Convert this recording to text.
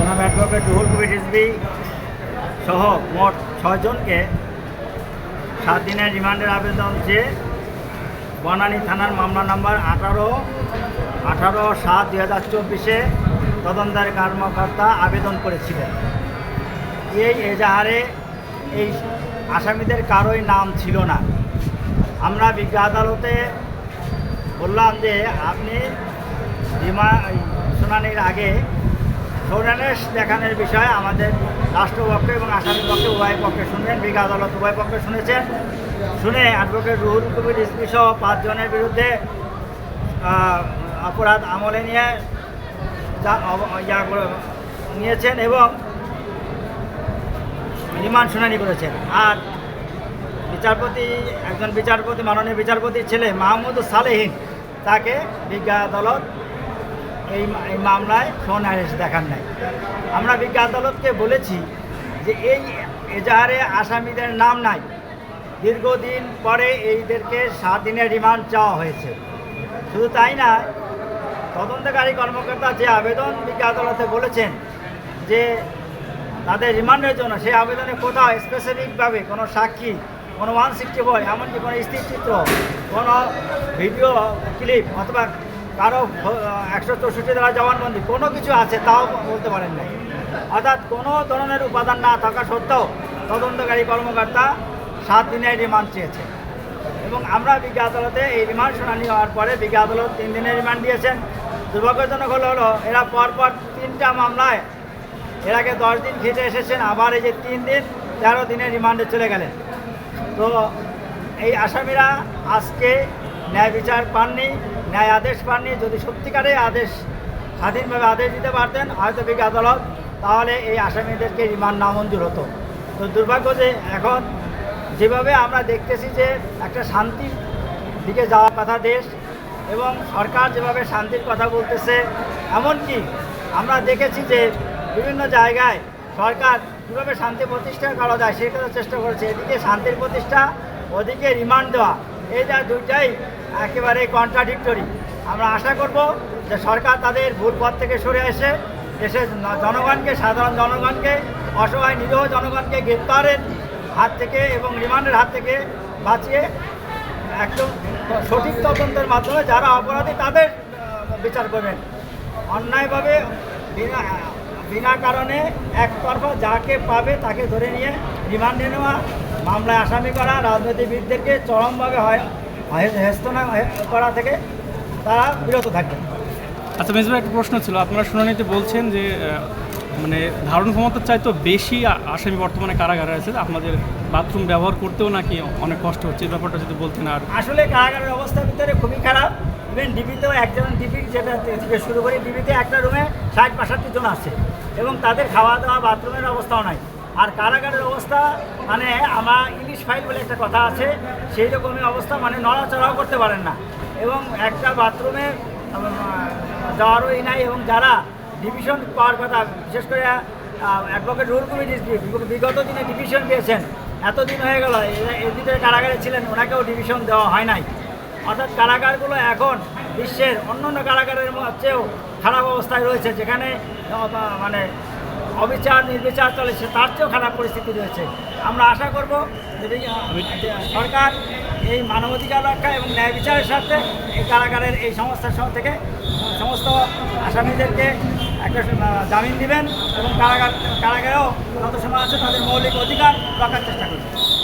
জনাব অ্যাডভোকেট রুহুল কবির রিজভি সহ মোট ছয়জনকে সাত দিনের রিমান্ডের আবেদন চেয়ে বনানী থানার মামলা নাম্বার আঠারো আঠারো সাত দুই হাজার চব্বিশে তদন্তের কর্মকর্তা আবেদন করেছিলেন। এই এজাহারে এই আসামিদের কারোই নাম ছিল না। আমরা বিজ্ঞ আদালতে বললাম যে আপনি রিমা শুনানির আগে সৌরানেশ দেখানোর বিষয়ে আমাদের রাষ্ট্রপক্ষ এবং আসামি পক্ষে উভয় পক্ষে শুনবেন, বিজ্ঞ আদালত উভয় পক্ষে শুনেছেন। শুনে অ্যাডভোকেট রুহুল কবির ইসমি সহ পাঁচজনের বিরুদ্ধে অপরাধ আমলে নিয়ে নিয়েছেন এবং রিমান্ড শুনানি করেছেন। আর বিচারপতি, একজন বিচারপতি, মাননীয় বিচারপতির ছেলে মাহমুদ সালেহীন, তাকে বিজ্ঞা আদালত এই মামলায় ফোন অ্যারেস্ট দেখান নাই। আমরা বিজ্ঞা আদালতকে বলেছি যে এই এজাহারে আসামিদের নাম নাই। দীর্ঘদিন পরে এইদেরকে সাত দিনের রিমান্ড চাওয়া হয়েছে। শুধু তাই না, তদন্তকারী কর্মকর্তা যে আবেদন বিজ্ঞা আদালতে বলেছেন যে তাদের রিমান্ডের জন্য, সেই আবেদনে কোথাও স্পেসিফিকভাবে কোনো সাক্ষী, কোনো ওয়ান সিক্সটি বই, এমনকি কোনো স্থিরচিত্র কোনো ভিডিও ক্লিপ অথবা কারও একশো চৌষট্টি দ্বারা জবানবন্দি, কোনো কিছু আছে তাও বলতে পারেন নাই। অর্থাৎ কোনো ধরনের উপাদান না থাকা সত্ত্বেও তদন্তকারী কর্মকর্তা সাত দিনের রিমান্ড চেয়েছে এবং আমরা বিজ্ঞা আদালতে এই রিমান্ড শুনানি হওয়ার পরে বিজ্ঞা আদালত তিন দিনের রিমান্ড দিয়েছেন। দুর্ভাগ্যজনক হলো হলো, এরা পরপর তিনটা মামলায় এর আগে দশ দিন খেটে এসেছেন, আবার এই যে তিন দিন, তেরো দিনের রিমান্ডে চলে গেলেন। তো এই আসামিরা আজকে ন্যায় বিচার পাননি, ন্যায় আদেশ পাননি। যদি সত্যিকারে আদেশ, স্বাধীনভাবে আদেশ দিতে পারতেন হয়তো বিজ্ঞ আদালত, তাহলে এই আসামিদেরকে রিমান্ড নামঞ্জুর হতো। তো দুর্ভাগ্য যে এখন যেভাবে আমরা দেখতেছি যে একটা শান্তির দিকে যাওয়ার কথা দেশ এবং সরকার যেভাবে শান্তির কথা বলতেছে, এমনকি আমরা দেখেছি যে বিভিন্ন জায়গায় সরকার কীভাবে শান্তি প্রতিষ্ঠা করা যায় সেটা চেষ্টা করেছে। এদিকে শান্তির প্রতিষ্ঠা, ওদিকে রিমান্ড দেওয়া। এই যা দুইটাই একেবারে কন্ট্রাডিক্টরি আমরা আশা করব যে সরকার তাদের ভুল পথ থেকে সরে এসে দেশের জনগণকে, সাধারণ জনগণকে, অসহায় নিরীহ জনগণকে গ্রেপ্তারের হাত থেকে এবং রিমান্ডের হাত থেকে বাঁচিয়ে একদম সঠিক তদন্তের মাধ্যমে যারা অপরাধী তাদের বিচার করবেন। অন্যায়ভাবে, বিনা বিনা কারণে একতরফা যাকে পাবে তাকে ধরে নিয়ে রিমান্ডে নেওয়া মামলায় আসামি করা রাজনীতিবিদদেরকে চরমভাবে হয় হেস্তনা করা থেকে তারা বিরত থাকবেন আচ্ছা মেজবা একটা প্রশ্ন ছিল। আপনারা শুনানিতে বলছেন যে মানে ধারণ ক্ষমতার চাইতে বেশি আসামি বর্তমানে কারাগারে আছে। আপনাদের বাথরুম ব্যবহার করতেও নাকি অনেক কষ্ট হচ্ছে। এই ব্যাপারটা যদি বলতেন আর। আসলে কারাগারের অবস্থা ভিতরে খুবই খারাপ। ইভেন ডিবিতেও একজন ডিবি যেটা থেকে শুরু করে ডিবিতে একটা রুমে ষাট বাষট্টি জন আছে এবং তাদের খাওয়া দাওয়া বাথরুমের অবস্থাও নাই। আর কারাগারের অবস্থা মানে আমার ইংলিশ ফাইল বলে একটা কথা আছে সেই রকমই অবস্থা মানে নড়াচড়াও করতে পারেন না। এবং একটা বাথরুমে আহ, যাওয়ারই নাই এবং যারা ডিভিশন পাওয়ার কথা বিশেষ করে অ্যাডভোকেট রুল কমিটি বিগত দিনে ডিভিশন পেয়েছেন এতদিন হয়ে গেল এরা ভিতরে কারাগারে ছিলেন ওনাকেও ডিভিশন দেওয়া হয় নাই। অর্থাৎ কারাগারগুলো এখন বিশ্বের অন্য অন্য কারাগারের চেয়েও খারাপ অবস্থায় রয়েছে যেখানে মানে অবিচার নির্বিচার চলে সে তার চেয়েও খারাপ পরিস্থিতি রয়েছে। আমরা আশা করব যে সরকার এই মানবাধিকার রক্ষা এবং ন্যায় বিচারের সাথে এই কারাগারের এই সংস্থার থেকে সমস্ত আসামিদেরকে একটা জামিন দিবেন এবং কারাগার কারাগারেও যত সময় আছে তাদের মৌলিক অধিকার রক্ষার চেষ্টা করবেন।